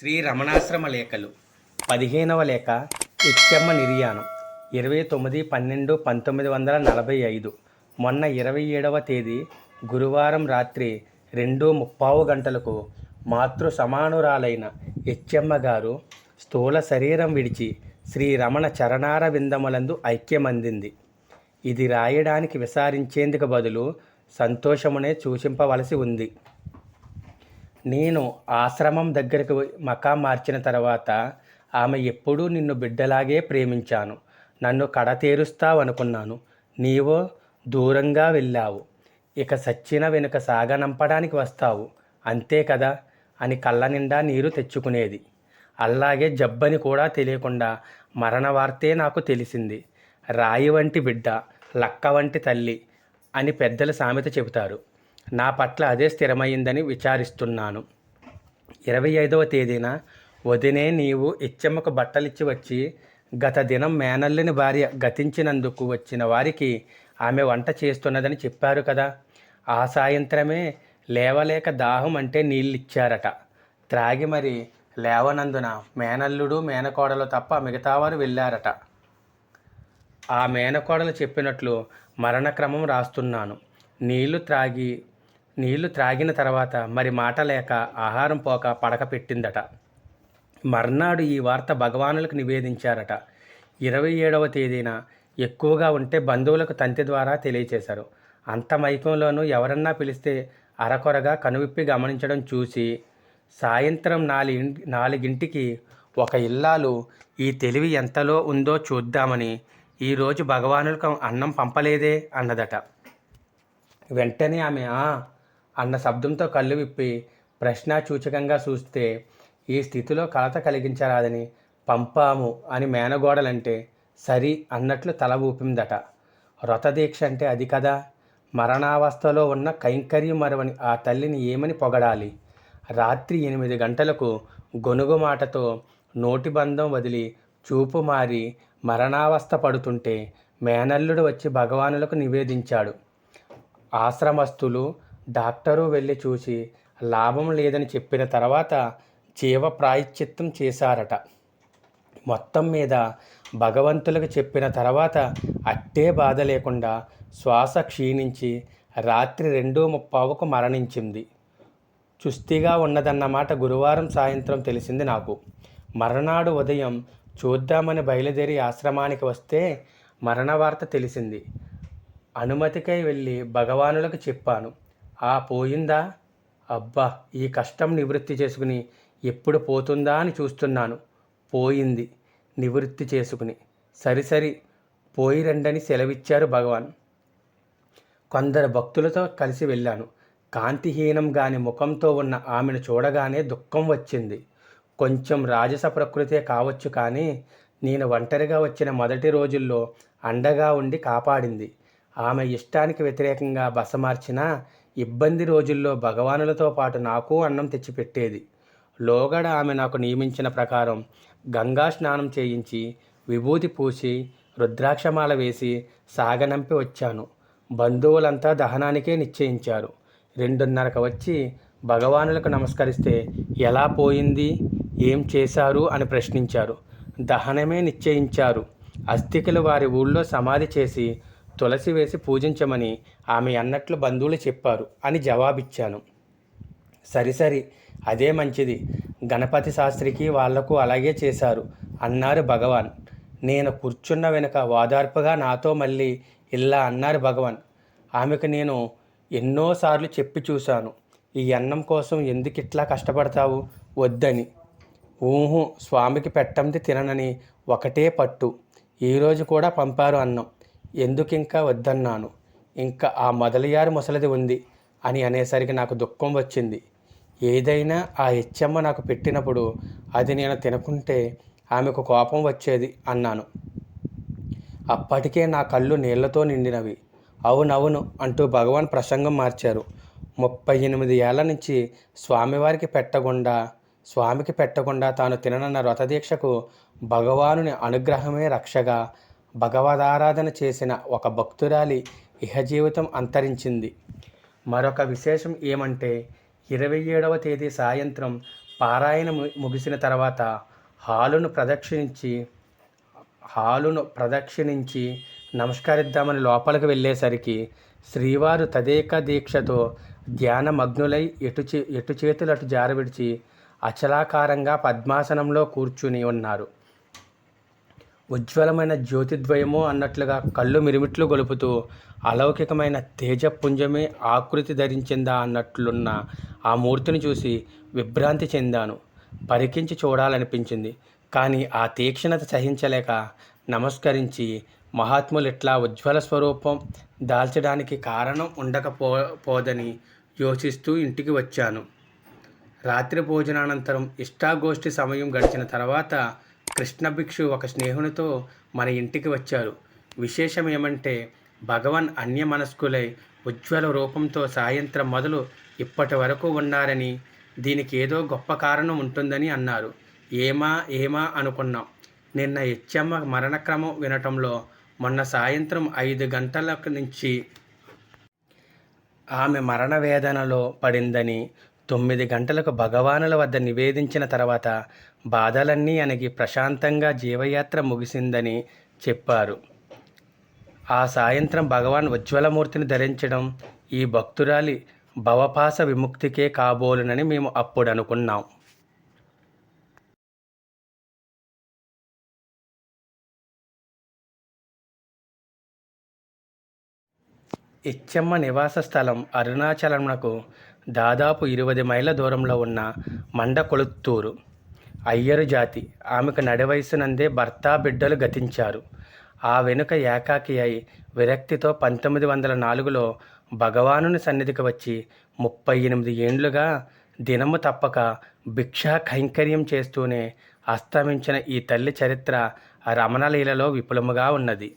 శ్రీ రమణాశ్రమ లేఖలు. పదిహేనవ లేఖ ఇచ్చమ్మ నిర్యాణం. ఇరవై తొమ్మిది పన్నెండు పంతొమ్మిది వందల నలభై ఐదు. మొన్న ఇరవై ఏడవ తేదీ గురువారం రాత్రి రెండు ముప్పావు గంటలకు మాతృ సమానురాలైన ఇచ్చమ్మ గారు స్థూల శరీరం విడిచి శ్రీ రమణ చరణార విందములందు ఐక్యమందింది. ఇది రాయడానికి విసారించేందుకు బదులు సంతోషమునే సూచింపవలసి ఉంది. నేను ఆశ్రమం దగ్గరకు మకా మార్చిన తర్వాత ఆమె ఎప్పుడూ నిన్ను బిడ్డలాగే ప్రేమించాను. నన్ను కడతేరుస్తావనుకున్నాను. నీవో దూరంగా వెళ్ళావు. ఇక సచ్చిన వెనుక సాగనంపడానికి వస్తావు. అంతే కదా? అని కళ్ళ నిండా నీరు తెచ్చుకునేది. అలాగే జబ్బని కూడా తెలియకుండా మరణ వార్తే నాకు తెలిసింది. రాయి వంటి బిడ్డ లక్క వంటి తల్లి అని పెద్దలు సామెత చెబుతారు. నా పట్ల అదే స్థిరమైందని విచారిస్తున్నాను. ఇరవై ఐదవ తేదీన వదినే నీవు ఇచ్చమ్మకు బట్టలిచ్చి వచ్చి గత దినం మేనల్లుని భార్య గతించినందుకు వచ్చిన వారికి ఆమె వంట చేస్తున్నదని చెప్పారు కదా. ఆ సాయంత్రమే లేవలేక దాహం అంటే నీళ్ళిచ్చారట. త్రాగి మరి లేవనందున మేనల్లుడు మేనకోడలు తప్ప మిగతావారు వెళ్ళారట. ఆ మేనకోడలు చెప్పినట్లు మరణక్రమం రాస్తున్నాను. నీళ్ళు త్రాగి నీళ్ళు త్రాగిన తర్వాత మరి మాట లేక ఆహారం పోక పడక పెట్టిందట. మర్నాడు ఈ వార్త భగవానులకు నివేదించారట. ఇరవై ఏడవ తేదీన ఎక్కువగా ఉంటే బంధువులకు తంతి ద్వారా తెలియచేశారు. అంత మైకంలోనూ ఎవరన్నా పిలిస్తే అరకొరగా కనువిప్పి గమనించడం చూసి సాయంత్రం నాలుగి నాలుగింటికి ఒక ఇల్లాలు ఈ తెలివి ఎంతలో ఉందో చూద్దామని ఈరోజు భగవానులకు అన్నం పంపలేదే అన్నదట. వెంటనే ఆమె "ఆ" అన్న శబ్దంతో కళ్ళు విప్పి ప్రశ్నాసూచకంగా చూస్తే ఈ స్థితిలో కలత కలిగించరాదని పంపాము అని మేనగోడలంటే సరి అన్నట్లు తల ఊపిందట. వ్రతదీక్ష అంటే అది కదా? మరణావస్థలో ఉన్న కైంకర్యం మరవని ఆ తల్లిని ఏమని పొగడాలి? రాత్రి ఎనిమిది గంటలకు గొనుగు మాటతో నోటి బంధం వదిలి చూపు మారి మరణావస్థ పడుతుంటే మేనల్లుడు వచ్చి భగవానులకు నివేదించాడు. ఆశ్రమస్తులు డాక్టరు వెళ్ళి చూసి లాభం లేదని చెప్పిన తర్వాత జీవ ప్రాయశ్చిత్తం చేశారట. మొత్తం మీద భగవంతులకు చెప్పిన తర్వాత అట్టే బాధ లేకుండా శ్వాస క్షీణించి రాత్రి రెండు ముప్పావుకు మరణించింది. చుస్తీగా ఉన్నదన్నమాట గురువారం సాయంత్రం తెలిసింది నాకు. మరణాడు ఉదయం చూద్దామని బయలుదేరి ఆశ్రమానికి వస్తే మరణ వార్త తెలిసింది. అనుమతికై వెళ్ళి భగవానులకు చెప్పాను. ఆ పోయిందా? అబ్బా ఈ కష్టం నివృత్తి చేసుకుని ఎప్పుడు పోతుందా అని చూస్తున్నాను. పోయింది నివృత్తి చేసుకుని. సరి సరి పోయి రండని సెలవిచ్చారు భగవాన్. కొందరు భక్తులతో కలిసి వెళ్ళాను. కాంతిహీనం గాని ముఖంతో ఉన్న ఆమెను చూడగానే దుఃఖం వచ్చింది. కొంచెం రాజస ప్రకృతే కావచ్చు కానీ నేను ఒంటరిగా వచ్చిన మొదటి రోజుల్లో అండగా ఉండి కాపాడింది. ఆమె ఇష్టానికి వ్యతిరేకంగా బస మార్చినా ఇబ్బంది రోజుల్లో భగవానులతో పాటు నాకు అన్నం తెచ్చిపెట్టేది. లోగడ ఆమె నాకు నియమించిన ప్రకారం గంగా స్నానం చేయించి విభూతి పూసి రుద్రాక్షమాల వేసి సాగనంపి వచ్చాను. బంధువులంతా దహనానికే నిశ్చయించారు. రెండున్నరకు వచ్చి భగవానులకు నమస్కరిస్తే ఎలా పోయింది? ఏం చేశారు? అని ప్రశ్నించారు. దహనమే నిశ్చయించారు. అస్థికలు వారి ఊళ్ళో సమాధి చేసి తులసి వేసి పూజించమని ఆమె అన్నట్లు బంధువులు చెప్పారు అని జవాబిచ్చాను. సరి సరి అదే మంచిది. గణపతి శాస్త్రికి వాళ్ళకు అలాగే చేశారు అన్నారు భగవాన్. నేను కూర్చున్న వెనుక వాదార్పుగా నాతో మళ్ళీ ఇలా అన్నారు భగవాన్. ఆమెకు నేను ఎన్నోసార్లు చెప్పి చూశాను. ఈ అన్నం కోసం ఎందుకు ఇట్లా కష్టపడతావు? వద్దని. ఊహు స్వామికి పెట్టంది తిననని ఒకటే పట్టు. ఈరోజు కూడా పంపారు అన్నం. ఎందుకింకా వద్దన్నాను? ఇంకా ఆ మొదలయారు ముసలిది ఉంది అని అనేసరికి నాకు దుఃఖం వచ్చింది. ఏదైనా ఆ హెచ్చమ్మ నాకు పెట్టినప్పుడు అది నేను తినకుంటే ఆమెకు కోపం వచ్చేది అన్నాను. అప్పటికే నా కళ్ళు నీళ్ళతో నిండినవి. అవునవును అంటూ భగవాన్ ప్రసంగం మార్చారు. ముప్పై ఎనిమిది ఏళ్ళ నుంచి స్వామివారికి పెట్టకుండా స్వామికి పెట్టకుండా తాను తిననన్న వ్రతదీక్షకు భగవానుని అనుగ్రహమే రక్షగా భగవదారాధన చేసిన ఒక భక్తురాలి ఇహజీవితం అంతరించింది. మరొక విశేషం ఏమంటే ఇరవై ఏడవ తేదీ సాయంత్రం పారాయణ ము- ముగిసిన తర్వాత హాలును ప్రదక్షిణించి హాలును ప్రదక్షిణించి నమస్కరిద్దామని లోపలికి వెళ్ళేసరికి శ్రీవారు తదేక దీక్షతో ధ్యానమగ్నులై ఎటు ఎటు చేతులు అటు జారవిడిచి అచలాకారంగా పద్మాసనంలో కూర్చుని ఉన్నారు. ఉజ్వలమైన జ్యోతిద్వయము అన్నట్లుగా కళ్ళు మిరుమిట్లు గొలుపుతూ అలౌకికమైన తేజపుంజమే ఆకృతి ధరించిందా అన్నట్లున్న ఆ మూర్తిని చూసి విభ్రాంతి చెందాను. పరికించి చూడాలనిపించింది. కానీ ఆ తీక్షణత సహించలేక నమస్కరించి మహాత్ములు ఇట్లా ఉజ్వల స్వరూపం దాల్చడానికి కారణం ఉండకపో పోదని యోచిస్తూ ఇంటికి వచ్చాను. రాత్రి భోజనానంతరం ఇష్టాగోష్ఠి సమయం గడిచిన తర్వాత కృష్ణ భిక్షు ఒక స్నేహునితో మన ఇంటికి వచ్చారు. విశేషం ఏమంటే భగవాన్ అన్యమనస్కులై ఉజ్వల రూపంతో సాయంత్రం మొదలు ఇప్పటి వరకు ఉన్నారని దీనికి ఏదో గొప్ప కారణం ఉంటుందని అన్నారు. ఏమా ఏమా అనుకున్నాం. నిన్న హెచ్చమ్మ మరణక్రమం వినటంలో మొన్న సాయంత్రం ఐదు గంటల నుంచి ఆమె మరణ వేదనలో పడిందని తొమ్మిది గంటలకు భగవానుల వద్ద నివేదించిన తర్వాత బాధలన్నీ అణగి ప్రశాంతంగా జీవయాత్ర ముగిసిందని చెప్పారు. ఆ సాయంత్రం భగవాన్ ఉజ్వలమూర్తిని ధరించడం ఈ భక్తురాలి భవపాస విముక్తికే కాబోలునని మేము అప్పుడు అనుకున్నాం ఇచ్చమ్మ నివాస స్థలం అరుణాచలంనకు దాదాపు ఇరవై మైళ్ళ దూరంలో ఉన్న మండకొలుత్తూరు అయ్యరు జాతి. ఆమెకు నడివయసునందే భర్త బిడ్డలు గతించారు. ఆ వెనుక ఏకాకి అయి విరక్తితో పంతొమ్మిది వందల నాలుగులో భగవానుని సన్నిధికి వచ్చి ముప్పై ఎనిమిది ఏండ్లుగా దినము తప్పక భిక్షా కైంకర్యం చేస్తూనే అస్తమించిన ఈ తల్లి చరిత్ర రమణలీలలో విపులముగా ఉన్నది.